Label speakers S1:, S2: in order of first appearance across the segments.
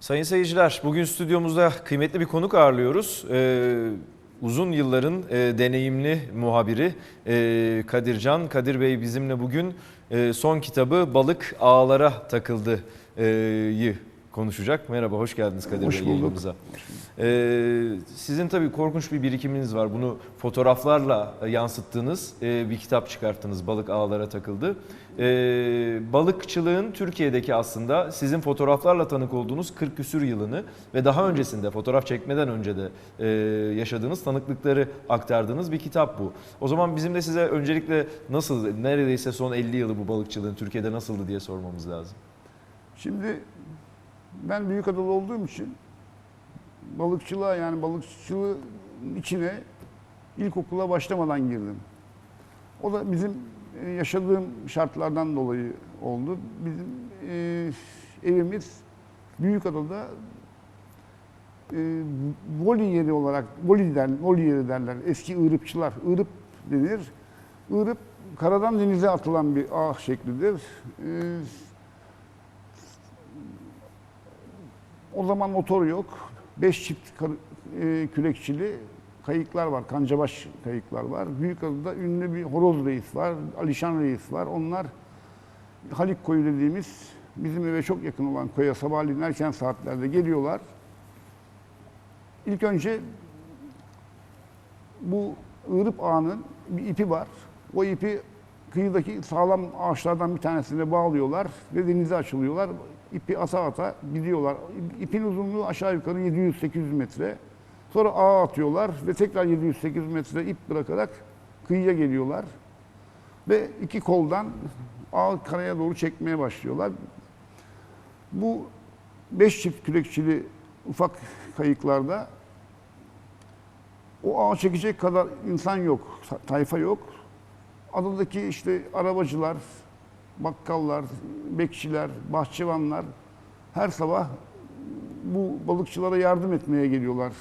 S1: Sayın seyirciler, bugün stüdyomuzda kıymetli bir konuk ağırlıyoruz. Ee, uzun yılların e, deneyimli muhabiri e, Kadircan. Kadir Bey bizimle bugün e, son kitabı Balık Ağlara Takıldı'yı konuşacak. Merhaba, hoş geldiniz Kadir
S2: Hoş
S1: Bey
S2: bulduk.
S1: yayınımıza. Ee, sizin tabii korkunç bir birikiminiz var. Bunu fotoğraflarla yansıttığınız e, bir kitap çıkarttınız. Balık Ağlara Takıldı. Ee, balıkçılığın Türkiye'deki aslında sizin fotoğraflarla tanık olduğunuz 40 küsür yılını ve daha öncesinde fotoğraf çekmeden önce de e, yaşadığınız tanıklıkları aktardığınız bir kitap bu. O zaman bizim de size öncelikle nasıl, neredeyse son 50 yılı bu balıkçılığın Türkiye'de nasıldı diye sormamız lazım.
S2: Şimdi ben büyük adalı olduğum için balıkçılığa yani balıkçılığın içine ilkokula başlamadan girdim. O da bizim e, yaşadığım şartlardan dolayı oldu. Bizim e, evimiz Büyükada'da e, voli yeri olarak, voli, der, voli yeri derler. Eski ığrıpçılar, ığrıp denir. Irıp karadan denize atılan bir ağ şeklidir. E, O zaman motor yok. Beş çift kar- e, kürekçili kayıklar var. Kancabaş kayıklar var. Büyükada'da ünlü bir Horoz Reis var. Alişan Reis var. Onlar Halik Koyu dediğimiz bizim eve çok yakın olan koya sabahleyin erken saatlerde geliyorlar. İlk önce bu ığrıp ağının bir ipi var. O ipi kıyıdaki sağlam ağaçlardan bir tanesine bağlıyorlar ve denize açılıyorlar. İpi ata ata gidiyorlar. İpin uzunluğu aşağı yukarı 700-800 metre. Sonra ağa atıyorlar ve tekrar 700-800 metre ip bırakarak kıyıya geliyorlar. Ve iki koldan ağı karaya doğru çekmeye başlıyorlar. Bu beş çift kürekçili ufak kayıklarda o ağa çekecek kadar insan yok, tayfa yok. Adadaki işte arabacılar, bakkallar, bekçiler, bahçıvanlar her sabah bu balıkçılara yardım etmeye geliyorlar.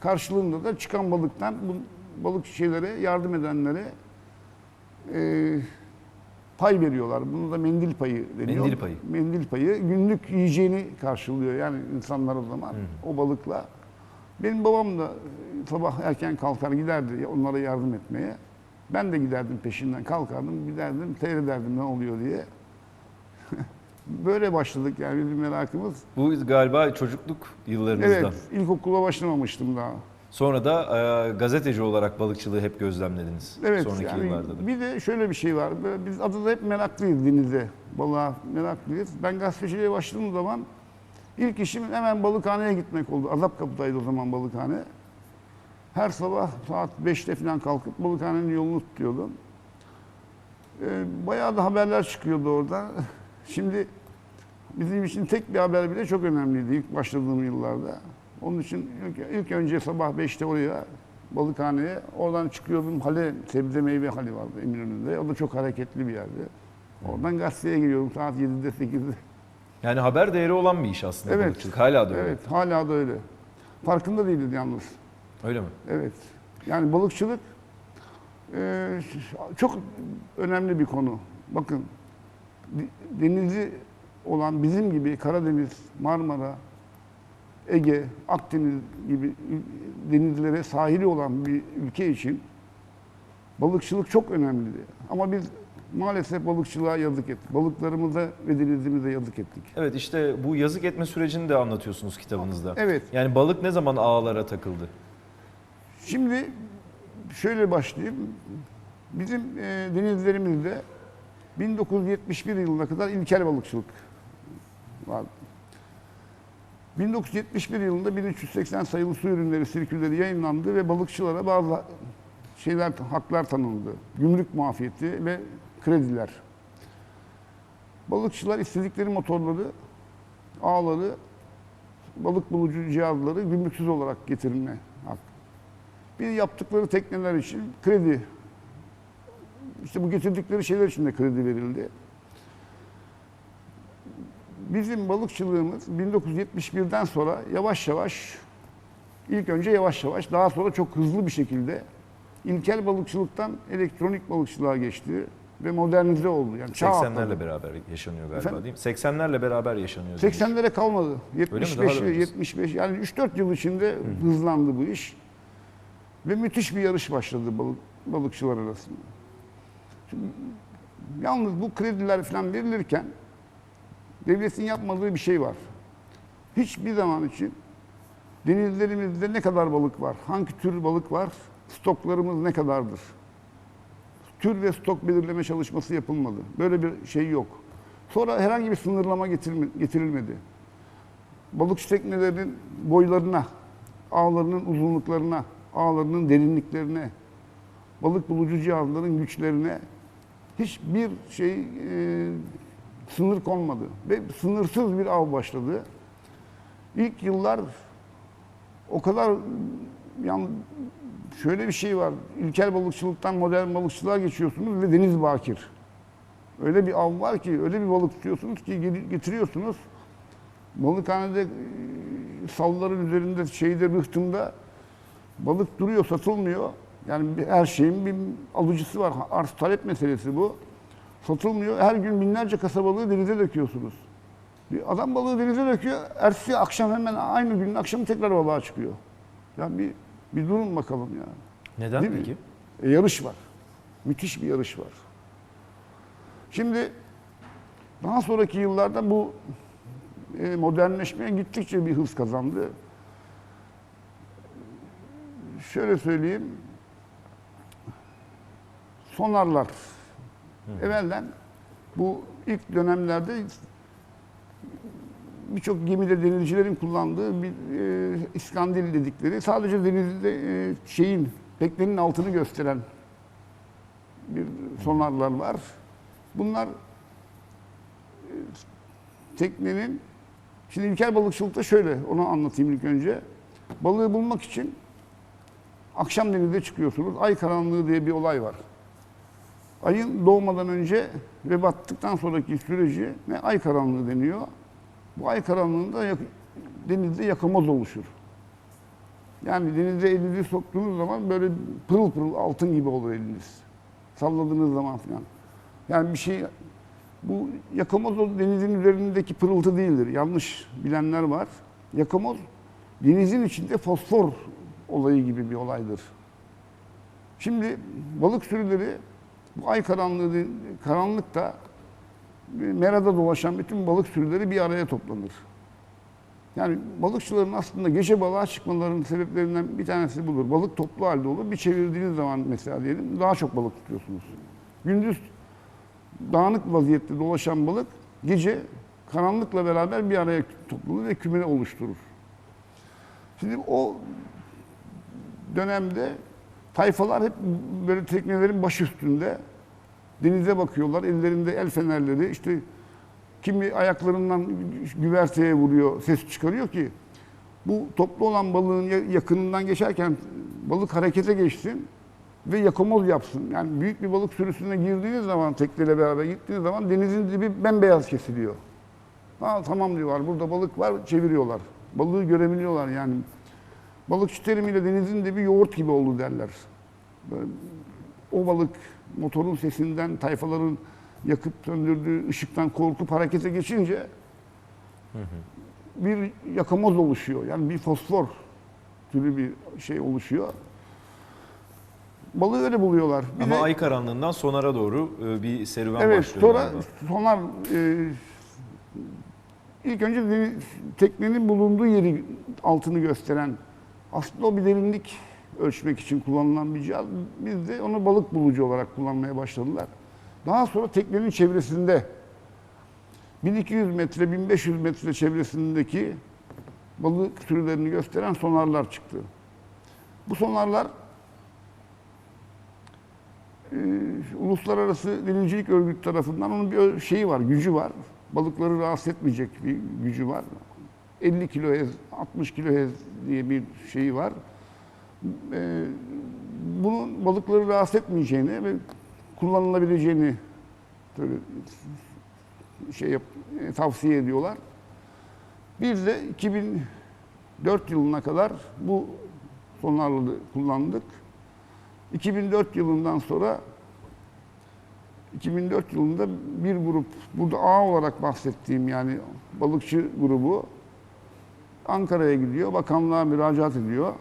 S2: Karşılığında da çıkan balıktan bu balık şeylere yardım edenlere e, pay veriyorlar. Bunu da mendil payı deniyor.
S1: Mendil payı.
S2: Mendil payı günlük yiyeceğini karşılıyor yani insanlar o zaman o balıkla. Benim babam da sabah erken kalkar giderdi onlara yardım etmeye. Ben de giderdim peşinden kalkardım giderdim seyrederdim ne oluyor diye. Böyle başladık yani bizim merakımız.
S1: Bu galiba çocukluk yıllarınızda.
S2: Evet ilkokula başlamamıştım daha.
S1: Sonra da e, gazeteci olarak balıkçılığı hep gözlemlediniz.
S2: Evet
S1: Sonraki
S2: yani
S1: yıllarda da.
S2: bir de şöyle bir şey var. Biz adada hep meraklıyız denize. Balığa meraklıyız. Ben gazeteciliğe başladığım zaman ilk işim hemen balıkhaneye gitmek oldu. Azap kapıdaydı o zaman balıkhane. Her sabah saat 5'te falan kalkıp balıkhanenin yolunu tutuyordum. Ee, bayağı da haberler çıkıyordu orada. Şimdi bizim için tek bir haber bile çok önemliydi ilk başladığım yıllarda. Onun için ilk, ilk önce sabah 5'te oraya balıkhaneye oradan çıkıyordum hale sebze meyve hali vardı Eminönü'nde. O da çok hareketli bir yerdi. Oradan gazeteye giriyordum saat 7'de 8'de.
S1: Yani haber değeri olan bir iş aslında
S2: Evet.
S1: balıkçılık. Hala da öyle.
S2: Evet hala da öyle. Farkında değiliz yalnız.
S1: Öyle mi?
S2: Evet. Yani balıkçılık e, çok önemli bir konu. Bakın de- denizi olan bizim gibi Karadeniz, Marmara, Ege, Akdeniz gibi denizlere sahili olan bir ülke için balıkçılık çok önemliydi. Ama biz maalesef balıkçılığa yazık ettik. Balıklarımıza ve denizimize yazık ettik.
S1: Evet işte bu yazık etme sürecini de anlatıyorsunuz kitabınızda.
S2: Evet.
S1: Yani balık ne zaman ağlara takıldı?
S2: Şimdi şöyle başlayayım. Bizim e, denizlerimizde 1971 yılına kadar ilkel balıkçılık vardı. 1971 yılında 1380 sayılı su ürünleri sirkülleri yayınlandı ve balıkçılara bazı şeyler haklar tanındı. Gümrük muafiyeti ve krediler. Balıkçılar istedikleri motorları, ağları, balık bulucu cihazları gümrüksüz olarak getirme. Bir yaptıkları tekneler için kredi, işte bu getirdikleri şeyler için de kredi verildi. Bizim balıkçılığımız 1971'den sonra yavaş yavaş, ilk önce yavaş yavaş, daha sonra çok hızlı bir şekilde ilkel balıkçılıktan elektronik balıkçılığa geçti. ve modernize oldu. Yani çağ
S1: 80'lerle
S2: atladı.
S1: beraber yaşanıyor galiba
S2: Efendim?
S1: değil mi? 80'lerle beraber yaşanıyor. demiş.
S2: 80'lere kalmadı.
S1: mi?
S2: 75,
S1: Daha da öncesi.
S2: 75 yani 3-4 yıl içinde hızlandı bu iş. Ve müthiş bir yarış başladı balık, balıkçılar arasında. Şimdi, yalnız bu krediler falan verilirken devletin yapmadığı bir şey var. Hiçbir zaman için denizlerimizde ne kadar balık var, hangi tür balık var, stoklarımız ne kadardır? Tür ve stok belirleme çalışması yapılmadı. Böyle bir şey yok. Sonra herhangi bir sınırlama getirilme- getirilmedi. Balıkçı teknelerinin boylarına, ağlarının uzunluklarına, ağlarının derinliklerine, balık bulucu cihazların güçlerine hiçbir şey e, sınır konmadı. Ve sınırsız bir av başladı. İlk yıllar o kadar yani şöyle bir şey var. İlkel balıkçılıktan modern balıkçılığa geçiyorsunuz ve deniz bakir. Öyle bir av var ki, öyle bir balık tutuyorsunuz ki getiriyorsunuz. Balıkhanede e, salların üzerinde şeyde rıhtımda balık duruyor, satılmıyor. Yani bir- her şeyin bir alıcısı var. Arz talep meselesi bu. Satılmıyor. Her gün binlerce kasa balığı denize döküyorsunuz. Bir adam balığı denize döküyor. Ertesi akşam hemen aynı günün akşamı tekrar balığa çıkıyor. Yani bir, bir durun bakalım ya.
S1: Neden
S2: Değil mi?
S1: peki?
S2: E, yarış var. Müthiş bir yarış var. Şimdi daha sonraki yıllarda bu e, modernleşmeye gittikçe bir hız kazandı. Şöyle söyleyeyim. Sonarlar. Evvelden bu ilk dönemlerde birçok gemide denizcilerin kullandığı bir e, iskandil dedikleri sadece denizde e, şeyin teknenin altını gösteren bir sonarlar var. Bunlar e, teknenin şimdi ilkel balıkçılıkta şöyle onu anlatayım ilk önce. Balığı bulmak için akşam denize çıkıyorsunuz. Ay karanlığı diye bir olay var. Ayın doğmadan önce ve battıktan sonraki süreci ne ay karanlığı deniyor. Bu ay karanlığında yak- denizde yakamoz oluşur. Yani denize elinizi soktuğunuz zaman böyle pırıl pırıl altın gibi olur eliniz. Salladığınız zaman falan. Yani bir şey bu yakamoz denizin üzerindeki pırıltı değildir. Yanlış bilenler var. Yakamoz denizin içinde fosfor olayı gibi bir olaydır. Şimdi balık sürüleri bu ay karanlığı karanlıkta merada dolaşan bütün balık sürüleri bir araya toplanır. Yani balıkçıların aslında gece balığa çıkmalarının sebeplerinden bir tanesi budur. Balık toplu halde olur. Bir çevirdiğiniz zaman mesela diyelim daha çok balık tutuyorsunuz. Gündüz dağınık vaziyette dolaşan balık gece karanlıkla beraber bir araya toplanır ve kümeni oluşturur. Şimdi o dönemde tayfalar hep böyle teknelerin baş üstünde denize bakıyorlar. Ellerinde el fenerleri işte kimi ayaklarından güverteye vuruyor, ses çıkarıyor ki bu toplu olan balığın ya- yakınından geçerken balık harekete geçsin ve yakamoz yapsın. Yani büyük bir balık sürüsüne girdiğiniz zaman tekneyle beraber gittiğiniz zaman denizin dibi bembeyaz kesiliyor. Ha, tamam diyorlar burada balık var çeviriyorlar. Balığı görebiliyorlar yani. Balıkçı terimiyle denizin dibi yoğurt gibi oldu derler. Böyle o balık motorun sesinden tayfaların yakıp söndürdüğü ışıktan korkup harekete geçince bir yakamoz oluşuyor. Yani bir fosfor türü bir şey oluşuyor. Balığı öyle buluyorlar. Bir
S1: Ama
S2: de-
S1: ay karanlığından sonara doğru e, bir serüven
S2: Evet,
S1: başlıyor.
S2: sonra
S1: galiba.
S2: sonar e, ilk önce teknenin bulunduğu yeri altını gösteren aslında o bir derinlik ölçmek için kullanılan bir cihaz. Biz de onu balık bulucu olarak kullanmaya başladılar. Daha sonra teknenin çevresinde 1200 metre, 1500 metre çevresindeki balık türlerini gösteren sonarlar çıktı. Bu sonarlar e, Uluslararası Denizcilik Örgütü tarafından onun bir şeyi var, gücü var. Balıkları rahatsız etmeyecek bir gücü var. 50 kilo hez, 60 kilo hez diye bir şeyi var. E, bunun balıkları rahatsız etmeyeceğini ve kullanılabileceğini şey yap, e, tavsiye ediyorlar. Biz de 2004 yılına kadar bu sonarları kullandık. 2004 yılından sonra 2004 yılında bir grup, burada A olarak bahsettiğim yani balıkçı grubu Ankara'ya gidiyor, bakanlığa müracaat ediyor.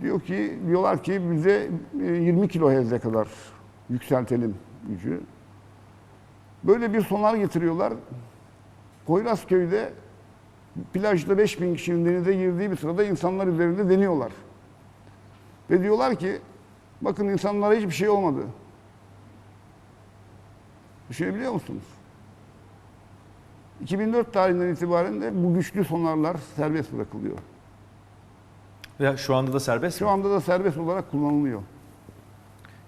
S2: Diyor ki, diyorlar ki bize e, 20 kilohertz'e kadar yükseltelim gücü. Böyle bir sonar getiriyorlar. Poyrazköy'de plajda 5000 kişinin denize girdiği bir sırada insanlar üzerinde deniyorlar. Ve diyorlar ki bakın insanlara hiçbir şey olmadı. Düşünebiliyor musunuz? 2004 tarihinden itibaren de bu güçlü sonarlar serbest bırakılıyor.
S1: Ve şu anda da serbest
S2: Şu
S1: mi?
S2: anda da serbest olarak kullanılıyor.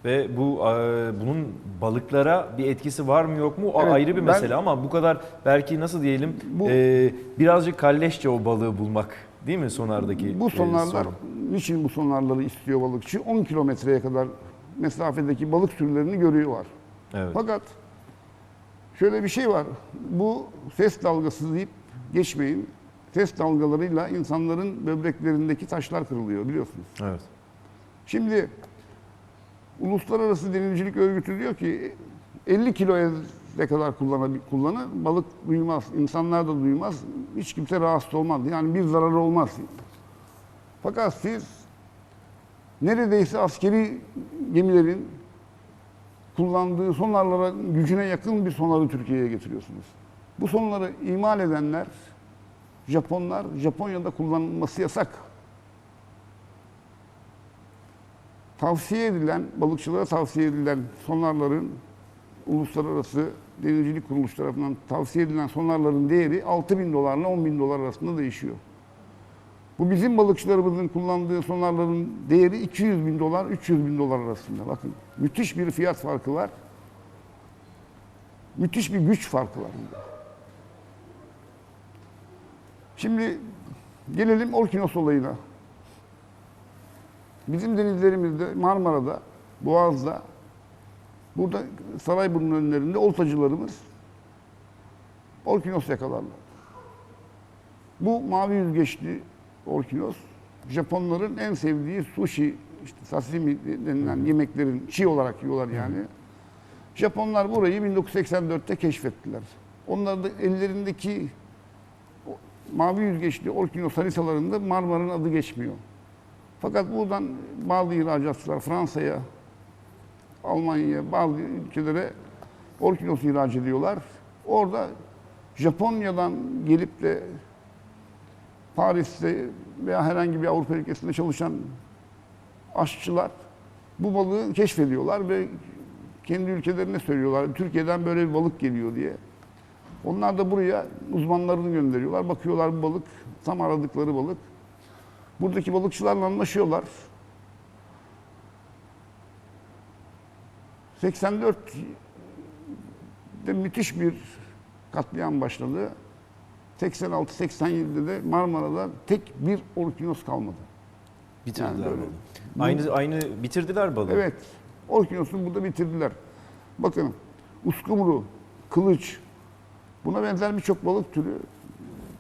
S1: Ve bu e, bunun balıklara bir etkisi var mı yok mu? O
S2: Evet,
S1: ayrı bir
S2: ben-
S1: mesele ama bu kadar belki nasıl diyelim
S2: Bu-
S1: e, birazcık kalleşçe o balığı bulmak değil mi sonardaki?
S2: Bu
S1: e,
S2: sonarlar,
S1: sorun?
S2: niçin bu sonarları istiyor balıkçı? 10 kilometreye kadar mesafedeki balık türlerini görüyorlar.
S1: Evet.
S2: Fakat şöyle bir şey var. Bu ses dalgası deyip geçmeyin. Ses dalgalarıyla insanların böbreklerindeki taşlar kırılıyor biliyorsunuz.
S1: Evet.
S2: Şimdi Uluslararası Denizcilik Örgütü diyor ki 50 kiloya ne kadar kullanı balık duymaz, insanlar da duymaz, hiç kimse rahatsız olmaz. Yani bir zararı olmaz. Fakat siz neredeyse askeri gemilerin kullandığı sonarlara gücüne yakın bir sonarı Türkiye'ye getiriyorsunuz. Bu sonarı imal edenler Japonlar, Japonya'da kullanılması yasak. tavsiye edilen, balıkçılara tavsiye edilen sonarların uluslararası denizcilik kuruluş tarafından tavsiye edilen sonarların değeri 6 bin dolarla 10 bin dolar arasında değişiyor. Bu bizim balıkçılarımızın kullandığı sonarların değeri 200 bin dolar, 300 bin dolar arasında. Bakın müthiş bir fiyat farkı var. Müthiş bir güç farkı var. Şimdi gelelim Orkinos olayına. Bizim denizlerimizde, Marmara'da, Boğaz'da, burada Sarayburnu önlerinde oltacılarımız orkinos yakalarlar. Bu mavi yüzgeçli orkinos, Japonların en sevdiği sushi, işte sashimi denilen yemeklerin çiğ olarak yiyorlar yani. Japonlar burayı 1984'te keşfettiler. Onlar da ellerindeki mavi yüzgeçli orkinos haritalarında Marmara'nın adı geçmiyor. Fakat buradan bazı ihracatçılar Fransa'ya, Almanya'ya, bazı ülkelere orkinos ihraç ediyorlar. Orada Japonya'dan gelip de Paris'te veya herhangi bir Avrupa ülkesinde çalışan aşçılar bu balığı keşfediyorlar ve kendi ülkelerine söylüyorlar. Türkiye'den böyle bir balık geliyor diye. Onlar da buraya uzmanlarını gönderiyorlar. Bakıyorlar bu balık tam aradıkları balık. Buradaki balıkçılarla anlaşıyorlar. 84'de müthiş bir katliam başladı. 86-87'de de Marmara'da tek bir orkinos kalmadı.
S1: Bitirdiler
S2: Yani böyle.
S1: balığı. Aynı aynı bitirdiler balığı.
S2: Evet, orkinos'u burada bitirdiler. Bakın, uskumru, kılıç, buna benzer birçok balık türü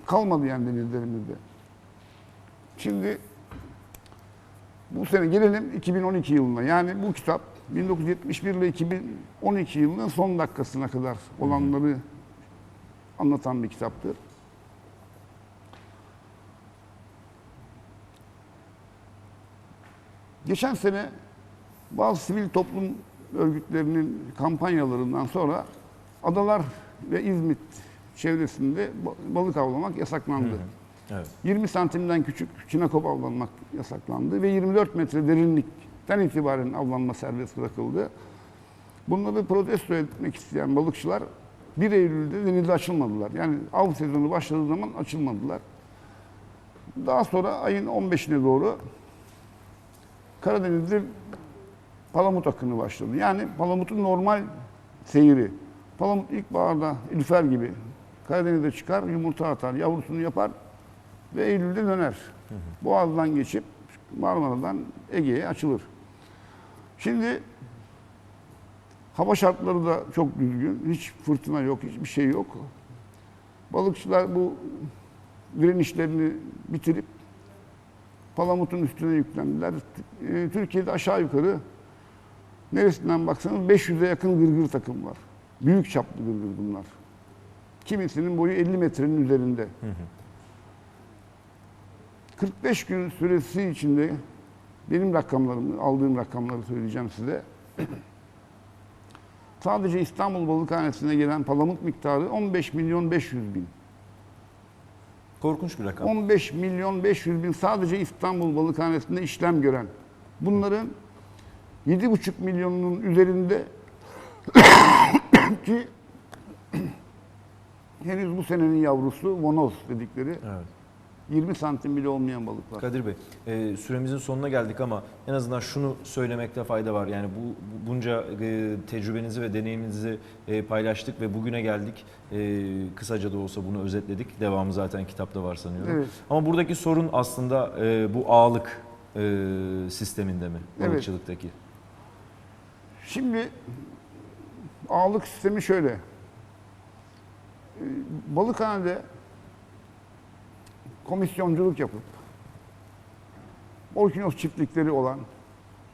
S2: kalmadı yani denizlerimizde. Şimdi bu sene gelelim 2012 yılına. Yani bu kitap 1971 ile 2012 yılının son dakikasına kadar olanları anlatan bir kitaptır. Geçen sene bazı sivil toplum örgütlerinin kampanyalarından sonra adalar ve İzmit çevresinde ba- balık avlamak yasaklandı.
S1: Evet.
S2: 20 santimden küçük çinekop avlanmak yasaklandı ve 24 metre derinlikten itibaren avlanma serbest bırakıldı. Bunları protesto etmek isteyen balıkçılar 1 Eylül'de denize açılmadılar. Yani av sezonu başladığı zaman açılmadılar. Daha sonra ayın 15'ine doğru Karadeniz'de palamut akını başladı. Yani palamutun normal seyri. Palamut ilkbaharda ilfer gibi Karadeniz'e çıkar, yumurta atar, yavrusunu yapar ve Eylül'de döner. Boğaz'dan geçip Marmara'dan Ege'ye açılır. Şimdi hava şartları da çok düzgün. Hiç fırtına yok, hiçbir şey yok. Balıkçılar bu direnişlerini bitirip Palamut'un üstüne yüklendiler. Ee, Türkiye'de aşağı yukarı Neresinden baksanız 500'e yakın gırgır takım var. Büyük çaplı gırgır bunlar. Kimisinin boyu 50 metrenin üzerinde.
S1: Hı hı.
S2: 45 gün süresi içinde benim rakamlarımı, aldığım rakamları söyleyeceğim size. Sadece İstanbul Balıkhanesi'ne gelen palamut miktarı 15 milyon 500 bin.
S1: Korkunç bir rakam.
S2: 15 milyon 500 bin sadece İstanbul Balıkhanesi'nde işlem gören. Bunların 7,5 milyonunun üzerinde ki henüz bu senenin yavrusu vonoz dedikleri
S1: Evet.
S2: 20 santim bile olmayan balıklar.
S1: Kadir Bey, e, süremizin sonuna geldik ama en azından şunu söylemekte fayda var. Yani bu bu- bunca e, tecrübenizi ve deneyiminizi e, paylaştık ve bugüne geldik. E, kısaca da olsa bunu özetledik. Devamı zaten kitapta var sanıyorum.
S2: Evet.
S1: Ama buradaki sorun aslında e, bu ağlık e, sisteminde mi?
S2: Evet.
S1: Balıkçılıktaki.
S2: Şimdi ağlık sistemi şöyle. Ee, Balıkhanede komisyonculuk yapıp orkinos çiftlikleri olan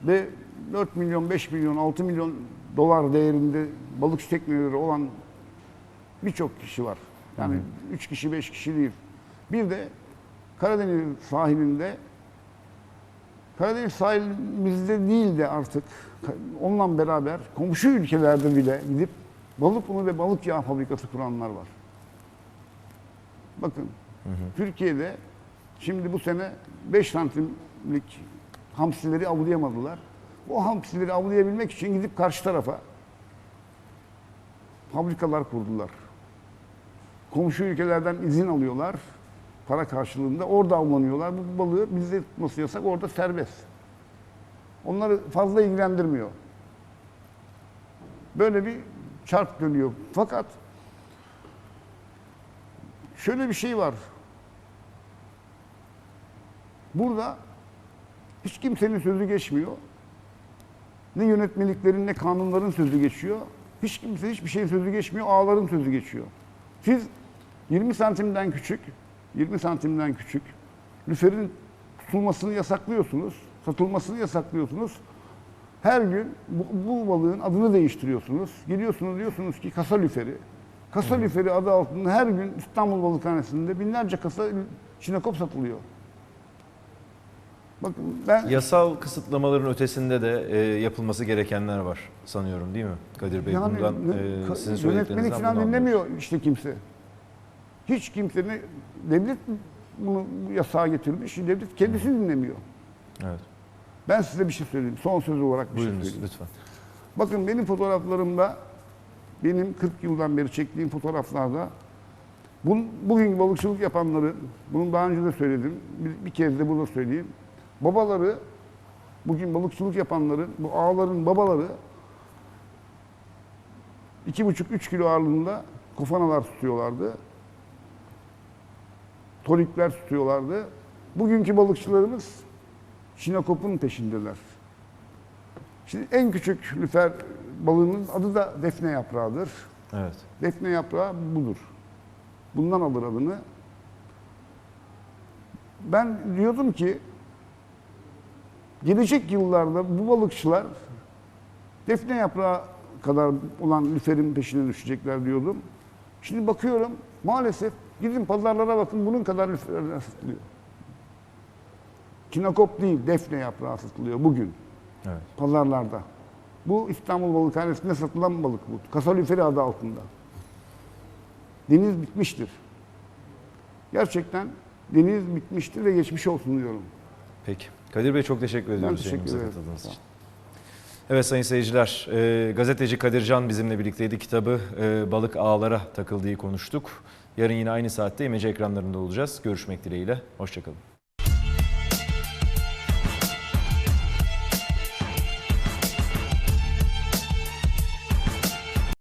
S2: ve 4 milyon, 5 milyon, 6 milyon dolar değerinde balıkçı tekneleri olan birçok kişi var. Yani 3 kişi, 5 kişi değil. Bir de Karadeniz sahilinde Karadeniz sahilimizde değil de artık onunla beraber komşu ülkelerde bile gidip balık unu ve balık yağı fabrikası kuranlar var. Bakın Türkiye'de şimdi bu sene 5 santimlik hamsileri avlayamadılar. O hamsileri avlayabilmek için gidip karşı tarafa fabrikalar kurdular. Komşu ülkelerden izin alıyorlar para karşılığında. Orada avlanıyorlar. Bu balığı bizde tutması yasak, orada serbest. Onları fazla ilgilendirmiyor. Böyle bir çark dönüyor. Fakat şöyle bir şey var. Burada hiç kimsenin sözü geçmiyor. Ne yönetmeliklerin ne kanunların sözü geçiyor. Hiç kimse hiçbir şeyin sözü geçmiyor. Ağların sözü geçiyor. Siz 20 santimden küçük, 20 santimden küçük lüferin tutulmasını yasaklıyorsunuz, satılmasını yasaklıyorsunuz. Her gün bu, bu balığın adını değiştiriyorsunuz. Geliyorsunuz diyorsunuz ki kasa lüferi. Kasa lüferi adı altında her gün İstanbul Balıkhanesi'nde binlerce kasa çinekop satılıyor. Bakın ben
S1: Yasal kısıtlamaların ötesinde de e, yapılması gerekenler var sanıyorum değil mi Kadir Bey?
S2: Yani
S1: Bundan
S2: ne-
S1: e, sizin
S2: yönetmelik
S1: söylediklerinizden
S2: falan
S1: bunu
S2: dinlemiyor işte kimse. Hiç kimse ne devlet bunu bu yasağa getirmiş, devlet kendisi dinlemiyor.
S1: Evet.
S2: Ben size bir şey söyleyeyim. Son söz olarak bir şey
S1: Buyurunuz
S2: söyleyeyim.
S1: lütfen.
S2: Bakın benim fotoğraflarımda, benim 40 yıldan beri çektiğim fotoğraflarda bun, bugün balıkçılık yapanları, bunu daha önce de söyledim, bir, bir kez de burada söyleyeyim. Babaları, bugün balıkçılık yapanların, bu ağların babaları 2,5-3 kilo ağırlığında kofanalar tutuyorlardı. Tonikler tutuyorlardı. Bugünkü balıkçılarımız şinakopun peşindeler. Şimdi en küçük lüfer balığının adı da defne yaprağıdır.
S1: Evet.
S2: Defne yaprağı budur. Bundan alır adını. Ben diyordum ki gelecek yıllarda bu balıkçılar defne yaprağı kadar olan lüferin peşine düşecekler diyordum. Şimdi bakıyorum maalesef gidin pazarlara bakın bunun kadar lüferler satılıyor. Kinakop değil defne yaprağı satılıyor bugün
S1: Evet.
S2: pazarlarda. Bu İstanbul Balıkhanesi'nde satılan balık bu. Kasaliferi adı altında. Deniz bitmiştir. Gerçekten deniz bitmiştir ve geçmiş olsun diyorum.
S1: Peki. Kadir Bey çok teşekkür ediyoruz
S2: teşekkür
S1: yayınımıza
S2: ederim.
S1: katıldığınız
S2: Sağ
S1: için. Evet sayın seyirciler, e, gazeteci Kadir Can bizimle birlikteydi. Kitabı e, Balık Ağlara takıldığı konuştuk. Yarın yine aynı saatte imece ekranlarında olacağız. Görüşmek dileğiyle, hoşçakalın.